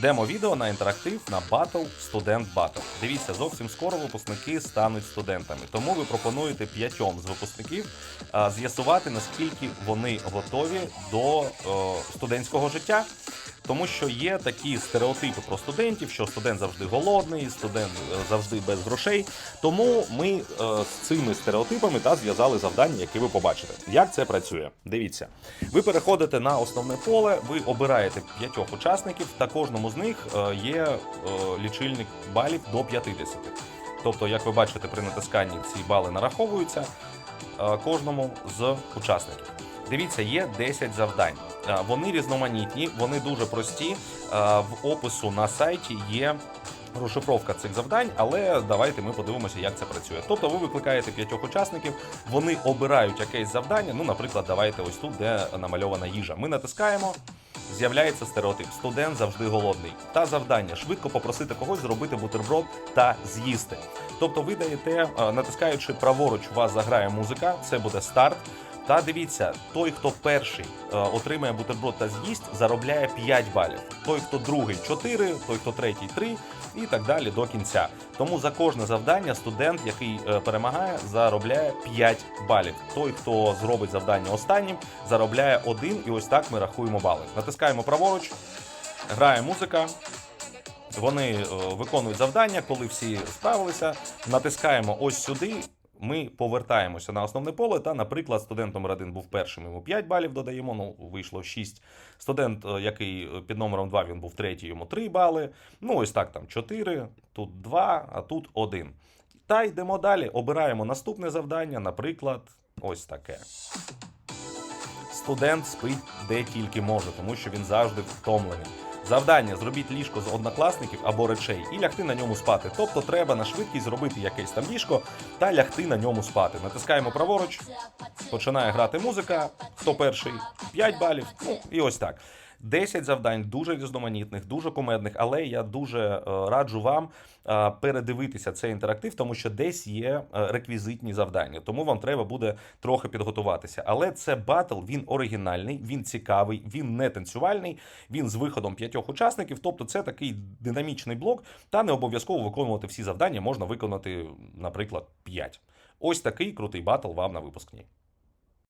Демо-відео на інтерактив на Battle Student Battle. Дивіться, зовсім скоро випускники стануть студентами. Тому ви пропонуєте п'ятьом з випускників з'ясувати, наскільки вони готові до е, студентського життя. Тому що є такі стереотипи про студентів, що студент завжди голодний, студент е, завжди без грошей. Тому ми е, з цими стереотипами та зв'язали завдання, які ви побачите. Як це працює? Дивіться, ви переходите на основне поле, ви обираєте п'ятьох учасників, та кожному з них е, є лічильник балів до 50. Тобто, як ви бачите, при натисканні ці бали нараховуються кожному з учасників. Дивіться, є 10 завдань. Е, Вони різноманітні, вони дуже прості. Е, В опису на сайті є розшифровка цих завдань, але давайте ми подивимося, як це працює. Тобто ви викликаєте п'ятьох учасників, вони обирають якесь завдання. Ну, наприклад, давайте ось тут, де намальована їжа. Ми натискаємо. З'являється стереотип. Студент завжди голодний. Та завдання швидко попросити когось зробити бутерброд та з'їсти. Тобто ви даєте, е, натискаючи праворуч, у вас заграє музика, це буде старт. Та дивіться, той, хто перший е, отримає бутерброд та з'їсть, заробляє 5 балів. Той, хто другий 4, той, хто третій 3 і так далі до кінця. Тому за кожне завдання студент, який е, перемагає, заробляє 5 балів. Той, хто зробить завдання останнім, заробляє 1, і ось так ми рахуємо бали. Натискаємо праворуч, грає музика. Вони е, виконують завдання, коли всі справилися. Натискаємо ось сюди. Ми повертаємося на основне поле. Та, наприклад, студент номер 1 був першим, йому 5 балів додаємо. Ну, вийшло 6. Студент, е, який е, під номером 2, він був третій, йому 3 бали. Ну, ось так там 4, тут 2, а тут 1. Та йдемо далі. Обираємо наступне завдання, наприклад, ось таке. Студент спить де тільки може, тому що він завжди втомлений. Завдання зробіть ліжко з однокласників або речей і лягти на ньому спати. Тобто треба на швидкість зробити якесь там ліжко та лягти на ньому спати. Натискаємо праворуч, починає грати музика. Хто перший? 5 балів. Ну і ось так. 10 завдань дуже різноманітних, дуже кумедних, але я дуже е, раджу вам е, передивитися цей інтерактив, тому що десь є е, реквізитні завдання. Тому вам треба буде трохи підготуватися. Але це батл, він оригінальний, він цікавий, він не танцювальний, він з виходом п'ятьох учасників. Тобто, це такий динамічний блок, та не обов'язково виконувати всі завдання, можна виконати, наприклад, 5. Ось такий крутий батл вам на випускній.